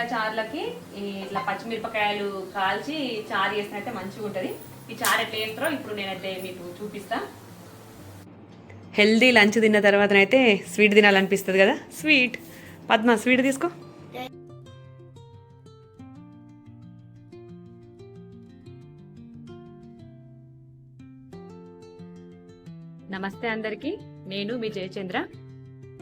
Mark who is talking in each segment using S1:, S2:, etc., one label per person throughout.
S1: చింతకాయల చారులకి ఇట్లా పచ్చిమిరపకాయలు కాల్చి చారు చేసినైతే మంచిగా ఉంటుంది. ఈ చారు ఎట్లా చేస్తారో ఇప్పుడు నేనైతే మీకు చూపిస్తా. హెల్దీ లంచ్ తిన్న తర్వాతనైతే స్వీట్ తినాలనిపిస్తుంది కదా? స్వీట్ పద్మ స్వీట్ తీసుకో. నమస్తే అందరికీ. నేను మీ జయచంద్ర.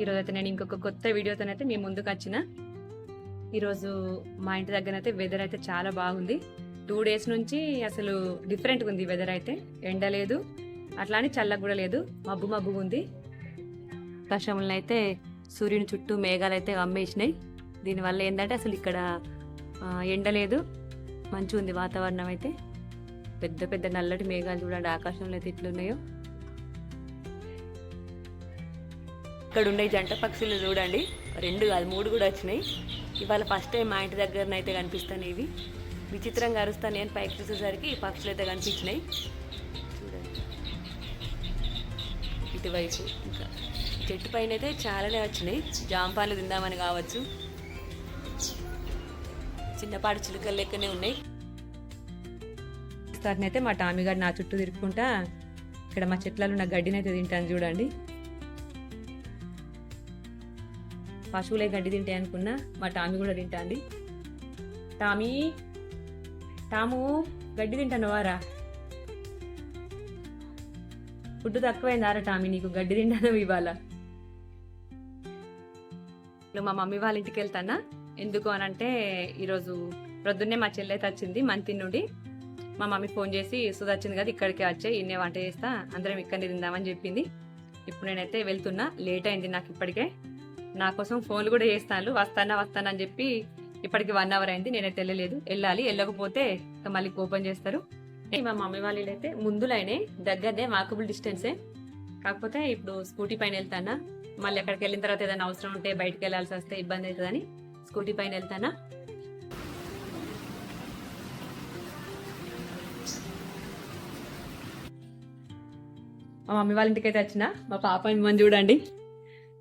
S1: ఈరోజు అయితే నేను ఇంకొక కొత్త వీడియోతోనైతే మీ ముందుకు వచ్చిన. ఈరోజు మా ఇంటి దగ్గర అయితే వెదర్ అయితే చాలా బాగుంది. టూ డేస్ నుంచి అసలు డిఫరెంట్గా ఉంది వెదర్ అయితే. ఎండ లేదు అట్లా అని చల్లగా కూడా లేదు మబ్బు మబ్బుగా ఉంది. ఆకాశంలో అయితే సూర్యుని చుట్టూ మేఘాలు అయితే అమ్మేసినాయి. దీనివల్ల ఏంటంటే అసలు ఇక్కడ ఎండ లేదు మంచిగా ఉంది వాతావరణం అయితే. పెద్ద పెద్ద నల్లటి మేఘాలు చూడండి ఆకాశంలో అయితే ఎట్లున్నాయో. ఇక్కడ ఉండే జంట పక్షులు చూడండి రెండు కాదు మూడు కూడా వచ్చినాయి. ఇవాళ ఫస్ట్ టైం మా ఇంటి దగ్గరనైతే అయితే కనిపిస్తాను ఇవి విచిత్రంగా అరుస్తాను నేను పైకి చూసేసరికి ఈ పక్షులు అయితే కనిపించినాయి. చూడండి. ఇటువైపు ఇంకా. చెట్టు పైన అయితే చాలానే వచ్చినాయి. జాంపాలు తిందామని కావచ్చు. చిన్నపాటి చిలుకలు లెక్కనే ఉన్నాయి. అయితే మా టామీ గారు నా చుట్టూ తిరుక్కుంటా. ఇక్కడ మా చెట్లలో ఉన్న గడ్డినైతే తింటాను చూడండి. పశువులే గడ్డి తింటాయి అనుకున్నా మా టామీ కూడా తింటాంది. టామీ టాము గడ్డి తింటాను వారా? ఫుడ్ తక్కువైందారా టామీ నీకు? గడ్డి తింటాను ఇవాళ. నువ్వు మా మమ్మీ వాళ్ళ ఇంటికి వెళ్తానా? ఎందుకు అని అంటే ఈరోజు ప్రొద్దున్నే మా చెల్లెత వచ్చింది మంతి నుండి. మా మమ్మీ ఫోన్ చేసి సుధ వచ్చింది కదా ఇక్కడికే వచ్చే ఇన్నే వంట చేస్తా అందరం ఇక్కడనే తిందామని చెప్పింది. ఇప్పుడు నేనైతే వెళ్తున్నా లేట్ అయింది నాకు ఇప్పటికే. నా కోసం ఫోన్లు కూడా చేస్తాను వస్తానా వస్తానా అని చెప్పి ఇప్పటికి వన్ అవర్ అయింది నేనైతే వెళ్ళలేదు. వెళ్ళాలి వెళ్ళకపోతే మళ్ళీ ఓపెన్ చేస్తారు. మా మమ్మీ వాళ్ళు అయితే ముందులైనే దగ్గరనే వాకబుల్ డిస్టెన్సే కాకపోతే ఇప్పుడు స్కూటీ పైన వెళ్తానా మళ్ళీ అక్కడికి వెళ్ళిన తర్వాత ఏదైనా అవసరం ఉంటే బయటకు వెళ్ళాల్సి వస్తే ఇబ్బంది అవుతుందని స్కూటీ పైన వెళ్తానా. మా మమ్మీ వాళ్ళ ఇంటికైతే వచ్చినా వచ్చిన మా పాప మిమ్మల్ని చూడండి.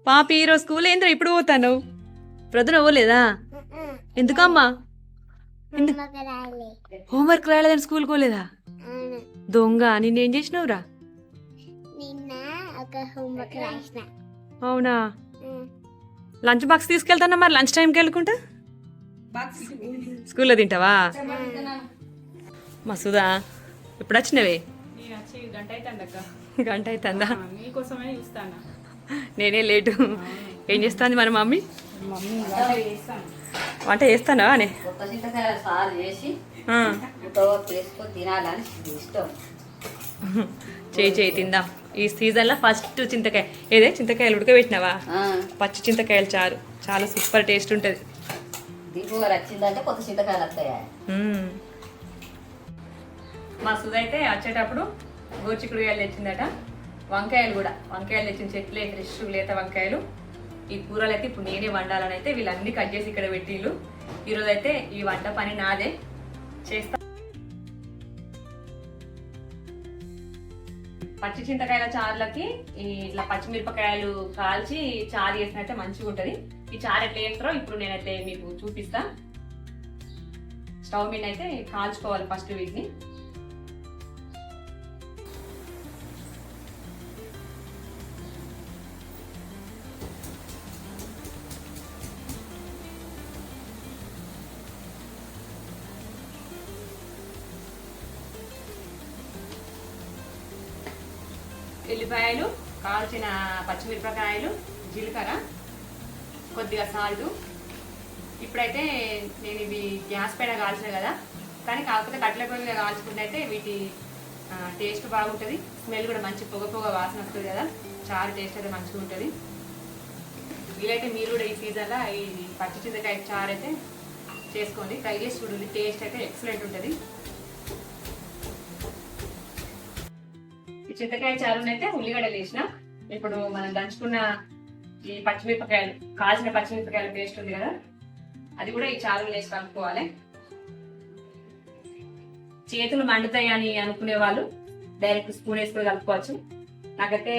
S1: పాప ఈరోజు స్కూల్ ఏంద్రా ఇప్పుడు పోతాను? ప్రొద్దున పోలేదా? ఎందుకమ్మా? ఎందు- హోంవర్క్ రాలేదని స్కూల్ పోలేదా? దొంగ నిన్నేం చేసినావురా? అవునా? లంచ్ బాక్స్ తీసుకెళ్తానా మరి? లంచ్ టైంకి వెళ్ళుకుంటా? స్కూల్లో తింటావా? మసూదా ఎప్పుడు వచ్చినవే?
S2: గంట అవుతుంది?
S1: నేనే లేటు. ఏం చేస్తాంది మన మమ్మీ?
S2: మమ్మీ వంట చేస్తాను
S1: అనే?
S3: కొత్త చింతకాయల సారు చేసి
S1: ఆ,
S3: ఉడకబెట్టి వేసుకొని తినాలని ఇష్టం
S1: చేయి చేయి తిందాం. ఈ సీజన్లో ఫస్ట్ చింతకాయ. ఏదే? చింతకాయలు ఉడకబెట్టినావా?
S3: ఆ,
S1: పచ్చి చింతకాయలు చారు. చాలా సూపర్ టేస్ట్ ఉంటుంది. మా సుధ అయితే వచ్చేటప్పుడు గోచికుడుగాయలు తెచ్చిందట. వంకాయలు కూడా. వంకాయలు తెచ్చిన చెట్లే ఫ్రెష్ లేత వంకాయలు. ఈ కూరలు అయితే ఇప్పుడు నేనే వండాలని అయితే వీళ్ళన్నీ కట్ చేసి ఇక్కడ పెట్టిళ్ళు. ఈరోజు అయితే ఈ వంట పని నాదే. చేస్తా. పచ్చి చింతకాయల చారులకి ఈ ఇట్లా పచ్చిమిరపకాయలు కాల్చి చారు చేసినట్టే మంచిగా ఉంటుంది. ఈ చారు ఎట్లా చేస్తారో ఇప్పుడు నేనైతే మీకు చూపిస్తా. స్టవ్ మీద అయితే కాల్చుకోవాలి ఫస్ట్ వీటిని. ఉల్లిపాయలు కాల్చిన పచ్చిమిరపకాయలు జీలకర్ర కొద్దిగా సాల్ట్. ఇప్పుడైతే నేను ఇవి గ్యాస్ పైన కాల్చిన కదా కానీ కాకపోతే కట్టెల పొయ్యి మీద కాల్చుకుంటే అయితే వీటి టేస్ట్ బాగుంటుంది. స్మెల్ కూడా మంచి పొగ పొగ వాసన వస్తుంది కదా చారు టేస్ట్ అయితే మంచిగా ఉంటుంది. వీలైతే మీరు కూడా ఈ సీజన్లో ఈ పచ్చి చింతకాయ చారు అయితే చేసుకోండి. ట్రై చేసి చూడండి టేస్ట్ అయితే ఎక్సలెంట్ ఉంటుంది. చింతకాయ చారుని అయితే ఉల్లిగడ్డలు వేసిన. ఇప్పుడు మనం దంచుకున్న ఈ పచ్చిమిరపకాయలు కాల్చిన పచ్చిమిరపకాయల పేస్ట్ ఉంది కదా అది కూడా ఈ చారులో వేసి కలుపుకోవాలి. చేతులు మండుతాయి అని అనుకునే వాళ్ళు డైరెక్ట్ స్పూన్ వేసుకొని కలుపుకోవచ్చు. నాకైతే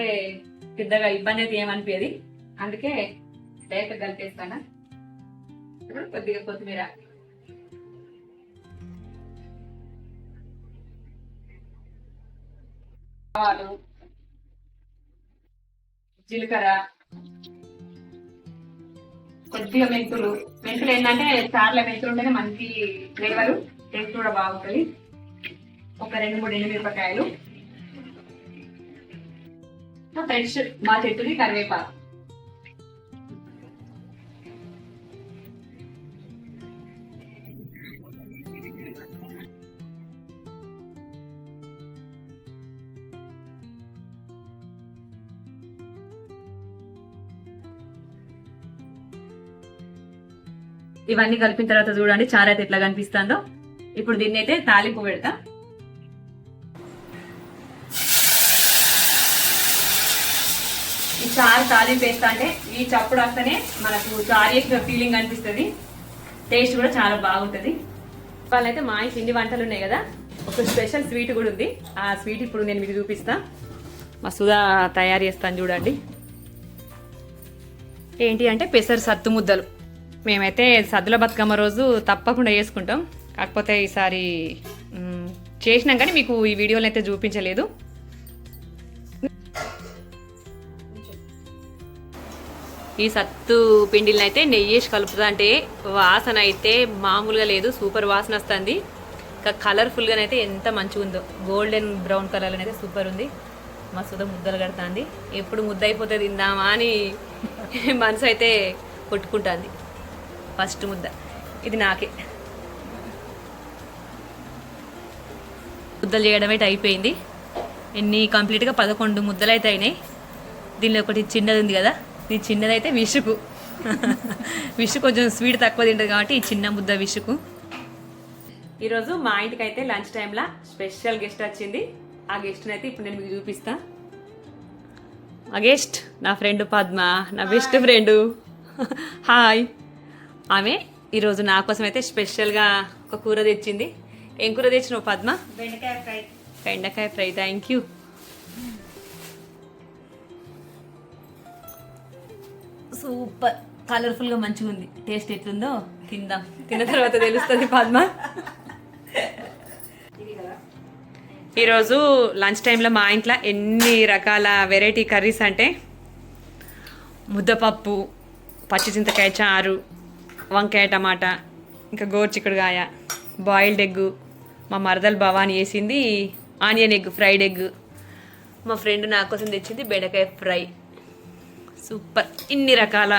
S1: పెద్దగా ఇబ్బంది అయితే ఏమనిపించేది అందుకే డైరెక్ట్ కలిపేస్తాను? కొద్దిగా కొత్తిమీర ఆవాలు జీలకర్ర కొద్దిగా మెంతులు. మెంతులు ఏంటంటే చార్ల మెంతులు ఉంటేనే మంచి ఫ్లేవర్ టేస్ట్ కూడా బాగుంటుంది. ఒక రెండు మూడు ఎండుమిరపకాయలు. ఫ్రెష్ మా చెట్టుది కరివేపాకు. ఇవన్నీ కలిపిన తర్వాత చూడండి చారు అయితే ఎట్లా కనిపిస్తుందో. ఇప్పుడు దీన్ని అయితే తాలింపు పెడతా. ఈ చారు తాలింపు వేస్తా అంటే ఈ చప్పుడు వస్తేనే మనకు చారు వేసిన ఫీలింగ్ అనిపిస్తుంది టేస్ట్ కూడా చాలా బాగుంటుంది. వాళ్ళైతే మా ఇంటి పిండి వంటలు ఉన్నాయి కదా. ఒక స్పెషల్ స్వీట్ కూడా ఉంది. ఆ స్వీట్ ఇప్పుడు నేను మీకు చూపిస్తా. మా సుధా తయారు చేస్తాను చూడండి. ఏంటి అంటే పెసరు సత్తు ముద్దలు. మేమైతే సద్దుల బతుకమ్మ రోజు తప్పకుండా చేసుకుంటాం. కాకపోతే ఈసారి చేసినాం కానీ మీకు ఈ వీడియోలో అయితే చూపించలేదు. ఈ సత్తు పిండిని అయితే నెయ్యి వేసి కలుపుతా అంటే వాసన అయితే మామూలుగా లేదు సూపర్ వాసన వస్తుంది. ఇంకా కలర్ఫుల్గా అయితే ఎంత మంచిగా ఉందో. గోల్డెన్ బ్రౌన్ కలర్ అయితే సూపర్ ఉంది. మస్తుగా ముద్దలు కడుతుంది. ఎప్పుడు ముద్ద అయిపోతే తిందామా అని మనసు అయితే కొట్టుకుంటుంది. ఫస్ట్ ముద్ద. ఇది నాకే. ముద్దలు చేయడం అయితే అయిపోయింది. ఎన్ని కంప్లీట్గా పదకొండు ముద్దలు అయితే అయినాయి. దీనిలో ఒకటి చిన్నది ఉంది కదా ఇది చిన్నది అయితే విసుకు విసు కొంచెం స్వీట్ తక్కువ తింటుంది కాబట్టి ఈ చిన్న ముద్ద విసుకు ఈరోజు మా ఇంటికి అయితే లంచ్ టైంలో స్పెషల్ గెస్ట్ వచ్చింది. ఆ గెస్ట్ని అయితే ఇప్పుడు నేను మీకు చూపిస్తా. ఆ గెస్ట్ నా ఫ్రెండ్ పద్మ నా బెస్ట్ ఫ్రెండ్. హాయ్ ఆమె ఈరోజు నా కోసం అయితే స్పెషల్గా ఒక కూర తెచ్చింది. ఏం కూర తెచ్చినావు పద్మ?
S4: బెండకాయ ఫ్రై.
S1: బెండకాయ ఫ్రై థ్యాంక్ యూ సూపర్. కలర్ఫుల్గా మంచిగా ఉంది. టేస్ట్ ఎట్లుందో తిందాం. తిన్న తర్వాత తెలుస్తుంది పద్మ. ఈరోజు లంచ్ టైంలో మా ఇంట్లో ఎన్ని రకాల వెరైటీ కర్రీస్ అంటే ముద్దపప్పు పచ్చి చింతకాయ చారు వంకాయ టమాటా ఇంకా గోర్చిక్కుడుగాయ బాయిల్డ్ ఎగ్ మా మరదలు భవాని వేసింది ఆనియన్ ఎగ్ ఫ్రైడ్ ఎగ్ మా ఫ్రెండ్ నా కోసం తెచ్చింది బెండకాయ ఫ్రై. సూపర్ ఇన్ని రకాల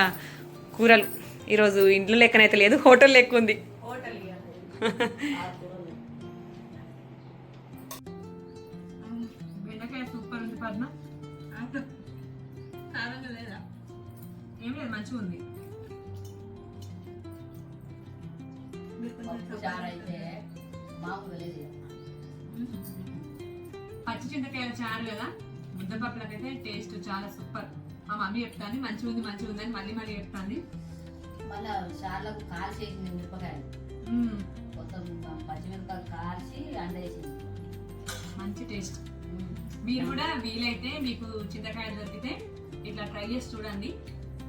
S1: కూరలు. ఈరోజు ఇంట్లో లెక్కనైతే లేదు హోటల్ లెక్క ఉంది. బెండకాయ సూపర్ ఉంది పద్మ. లేదా? ఏం లేదు మంచిగా ఉంది
S3: పప్పు చారు అయితే మామూలు లేదు
S1: పచ్చి చింతకాయల చారు కదా ముద్దపప్పులకైతే టేస్ట్ చాలా సూపర్ మా మమ్మీ చెప్తాంది మంచిగా ఉంది మంచిగా ఉందని మళ్ళీ మళ్ళీ చెప్తాంది.
S3: మళ్ళీ చార్లకు కాల్చేసింది మిరపకాయలు. మొత్తం పచ్చిమిరపకాయలు కాల్చి అండేసింది
S1: మంచి టేస్ట్ మీరు కూడా వీలైతే మీకు చింతకాయలు దొరికితే ఇట్లా ట్రై చేసి చూడండి.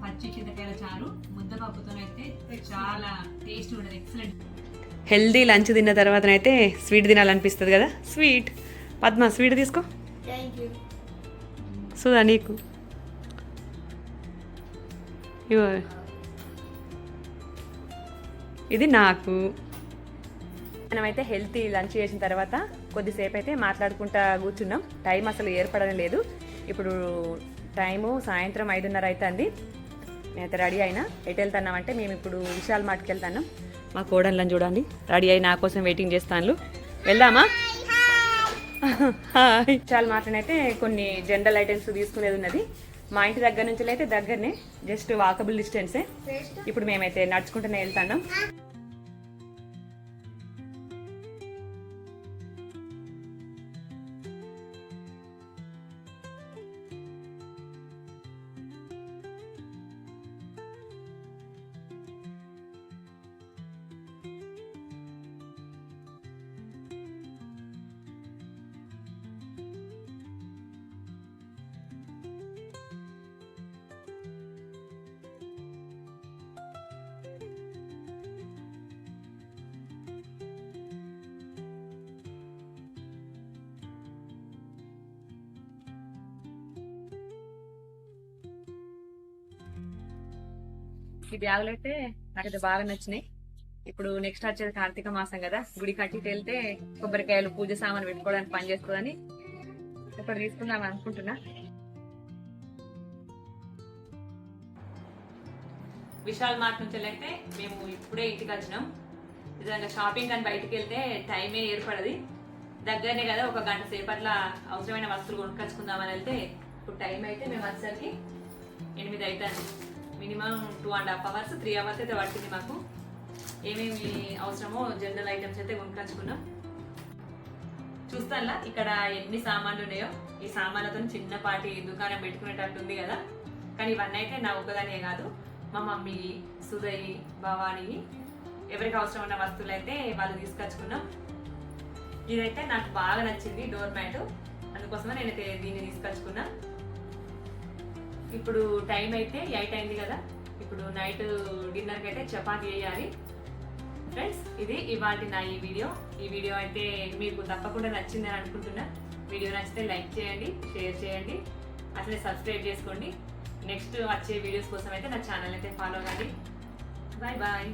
S1: పచ్చి చింతకాయల చారు ముద్దపప్పుతోనైతే చాలా టేస్ట్ ఉంటుంది ఎక్సలెంట్ హెల్దీ లంచ్ తిన్న తర్వాతనైతే స్వీట్ తినాలనిపిస్తుంది కదా? స్వీట్ పద్మ స్వీట్ తీసుకో. సుధా నీకు. ఇది నాకు. మనమైతే హెల్తీ లంచ్ చేసిన తర్వాత కొద్దిసేపు అయితే మాట్లాడుకుంటా కూర్చున్నాం. టైం అసలు ఏర్పడడం లేదు. ఇప్పుడు టైము సాయంత్రం ఐదున్నర అవుతుంది నేనైతే రెడీ అయినా. ఎటు వెళ్తున్నామంటే మేము ఇప్పుడు విశాల్ మార్ట్కి వెళ్తున్నాం. మా కోడళ్ళని చూడండి. రెడీ అయి నా కోసం వెయిటింగ్ చేస్తాను వెళ్దామా? చాలా మాటనైతే కొన్ని జనరల్ ఐటమ్స్ తీసుకునేది ఉన్నది. మా ఇంటి దగ్గర నుంచి అయితే దగ్గరనే. జస్ట్ వాకబుల్ డిస్టెన్సే. ఇప్పుడు మేమైతే నడుచుకుంటూనే వెళ్తాం ఈ బ్యాగులు అయితే నాకైతే బాగా నచ్చినాయి. ఇప్పుడు నెక్స్ట్ వచ్చేది కార్తీక మాసం కదా గుడి కట్టికి వెళ్తే కొబ్బరికాయలు పూజ సామాన్ పెట్టుకోవడానికి పని చేస్తుందని ఒకటి తీసుకుందాం అనుకుంటున్నా. విశాల్ మార్ట్ నుంచి అయితే మేము ఇప్పుడే ఇంటికి వచ్చినాం. నిజంగా షాపింగ్ అని బయటికి వెళ్తే టైమే ఏర్పడది. దగ్గరనే కదా ఒక గంట సేపట్ల అవసరమైన వస్తువులు కొనుక్కొచ్చుకుందామని వెళ్తే ఇప్పుడు టైం అయితే మేము వచ్చేసరికి ఎనిమిది అవుతుంది minimum two and half hours three hours అయితే పట్టింది మాకు. ఏమేమి అవసరమో జనరల్ ఐటమ్స్ అయితే కొనుక్కొచ్చుకున్నాం. చూస్తానులా ఇక్కడ ఎన్ని సామాన్లు ఉన్నాయో. ఈ సామాన్లతో చిన్నపాటి దుకాణం పెట్టుకునేటట్టు ఉంది కదా. కానీ ఇవన్నీ అయితే నా ఒక్కదానే కాదు. మా మమ్మీ సుధయి భవాని ఎవరికి అవసరం ఉన్న వస్తువులు అయితే వాళ్ళు తీసుకొచ్చుకున్నాం. ఇదైతే నాకు బాగా నచ్చింది డోర్ మ్యాట్ అందుకోసమే నేనైతే దీన్ని తీసుకొచ్చుకున్నా. ఇప్పుడు టైం అయితే ఎయిట్ అయింది కదా. ఇప్పుడు నైట్ డిన్నర్కి అయితే చపాతీ వేయాలి. ఫ్రెండ్స్ ఇది ఇవాటి నా ఈ వీడియో ఈ వీడియో అయితే మీకు తప్పకుండా నచ్చిందని అనుకుంటున్నా. వీడియో నచ్చితే లైక్ చేయండి షేర్ చేయండి. అట్లే సబ్స్క్రైబ్ చేసుకోండి. నెక్స్ట్ వచ్చే వీడియోస్ కోసం అయితే నా ఛానల్ అయితే ఫాలో అవ్వండి. Bye bye